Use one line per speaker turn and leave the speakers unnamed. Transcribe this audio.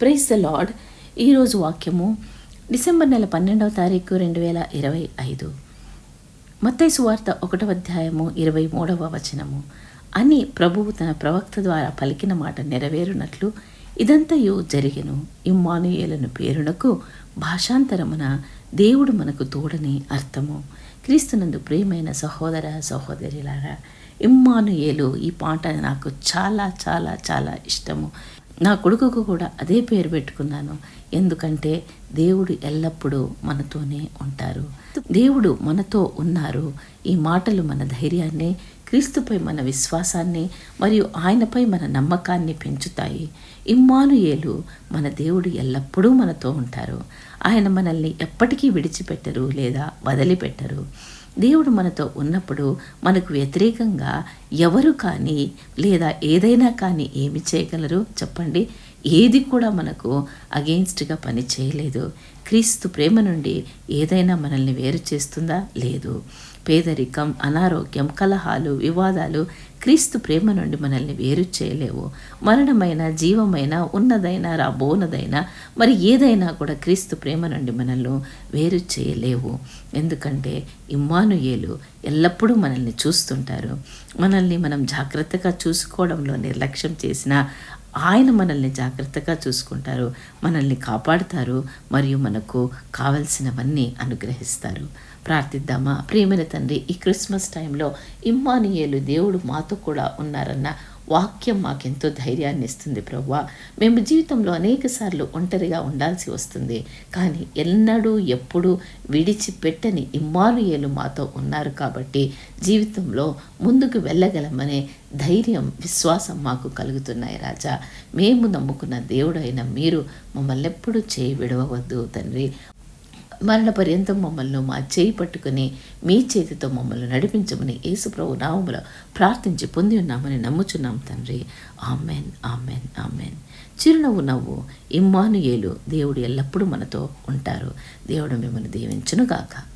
Price the lord ఈరోజు వాక్యము December నెల పన్నెండవ తారీఖు రెండు వేల ఇరవై ఐదు. మత్తై సువార్త ఒకటవ అధ్యాయము ఇరవై మూడవ వచనము. అని ప్రభువు తన ప్రవక్త ద్వారా పలికిన మాట నెరవేరునట్లు ఇదంతయు జరిగెను. ఇమ్మానుయేలను పేరునకు భాషాంతరమున దేవుడు మనకు తోడని అర్థము. క్రీస్తునందు ప్రియమైన సహోదర సహోదరిలారా ఇమ్మానుయేలు ఈ పాట నాకు చాలా చాలా చాలా ఇష్టము. నా కొడుకుకు కూడా అదే పేరు పెట్టుకున్నాను. ఎందుకంటే దేవుడు ఎల్లప్పుడూ మనతోనే ఉంటారు. దేవుడు మనతో ఉన్నారు. ఈ మాటలు మన ధైర్యాన్ని క్రీస్తుపై మన విశ్వాసాన్ని మరియు ఆయనపై మన నమ్మకాన్ని పెంచుతాయి. ఇమ్మానుయేలు మన దేవుడు ఎల్లప్పుడూ మనతో ఉంటారు. ఆయన మనల్ని ఎప్పటికీ విడిచిపెట్టరు లేదా వదిలిపెట్టరు. దేవుడు మనతో ఉన్నప్పుడు మనకు వ్యతిరేకంగా ఎవరు కానీ లేదా ఏదైనా కానీ ఏమి చేయగలరు? చెప్పండి. ఏది కూడా మనకు అగెయిన్స్ట్గా పని చేయలేదు. క్రీస్తు ప్రేమ నుండి ఏదైనా మనల్ని వేరు చేస్తుందా? లేదు. పేదరికం అనారోగ్యం కలహాలు వివాదాలు క్రీస్తు ప్రేమ నుండి మనల్ని వేరు చేయలేవు. మరణమైన జీవమైన ఉన్నదైనా రాబోనదైనా మరి ఏదైనా కూడా క్రీస్తు ప్రేమ నుండి మనల్ని వేరు చేయలేవు. ఎందుకంటే ఇమ్మానుయేలు ఎల్లప్పుడూ మనల్ని చూస్తుంటారు. మనల్ని మనం జాగ్రత్తగా చూసుకోవడంలో నిర్లక్ష్యం చేసిన ఆయన మనల్ని జాగ్రత్తగా చూసుకుంటారు మనల్ని కాపాడుతారు మరియు మనకు కావలసినవన్నీ అనుగ్రహిస్తారు. ప్రార్థిద్దామా? ప్రియమైన తండ్రి ఈ క్రిస్మస్ టైంలో ఇమ్మానియేలు దేవుడు మాతో కూడా ఉన్నారన్న వాక్యం మాకెంతో ధైర్యాన్ని ఇస్తుంది ప్రవ్వా. మేము జీవితంలో అనేక సార్లు ఒంటరిగా ఉండాల్సి వస్తుంది. కానీ ఎన్నడూ ఎప్పుడూ విడిచిపెట్టని ఇమ్మానుయేలు మాతో ఉన్నారు కాబట్టి జీవితంలో ముందుకు వెళ్ళగలమనే ధైర్యం విశ్వాసం మాకు కలుగుతున్నాయి రాజా. మేము నమ్ముకున్న దేవుడైన మీరు మమ్మల్ని ఎప్పుడూ చేయి విడవవద్దు తండ్రి. మరణ పర్యంతం మమ్మల్ని మా చేయి పట్టుకుని మీ చేతితో మమ్మల్ని నడిపించమని యేసుప్రభు నామములో ప్రార్థించి పొంది ఉన్నామని నమ్ముచున్నాం తండ్రి. Amen amen amen. చిరునవ్వు నవ్వు ఇమ్మానుయేలు దేవుడు ఎల్లప్పుడూ మనతో ఉంటారు. దేవుడు మిమ్మల్ని దీవించునుగాక.